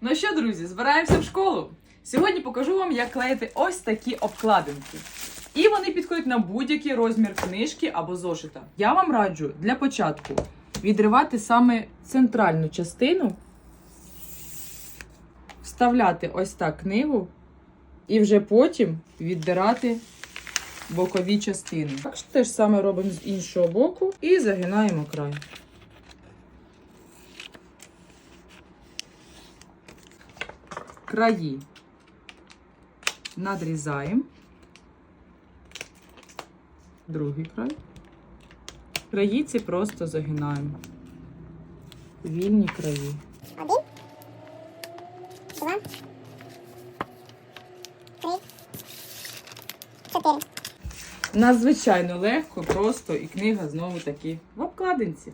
Ну що, друзі, збираємося в школу. Сьогодні покажу вам, як клеїти ось такі обкладинки. І вони підходять на будь-який розмір книжки або зошита. Я вам раджу для початку відривати саме центральну частину, вставляти ось так книгу, і вже потім віддирати бокові частини. Так те ж саме робимо з іншого боку і загинаємо край. Краї надрізаємо. Другий край. Краї ці просто загинаємо. Вільні краї. Один, два, три, чотири. Надзвичайно легко, просто і книга знову таки в обкладинці.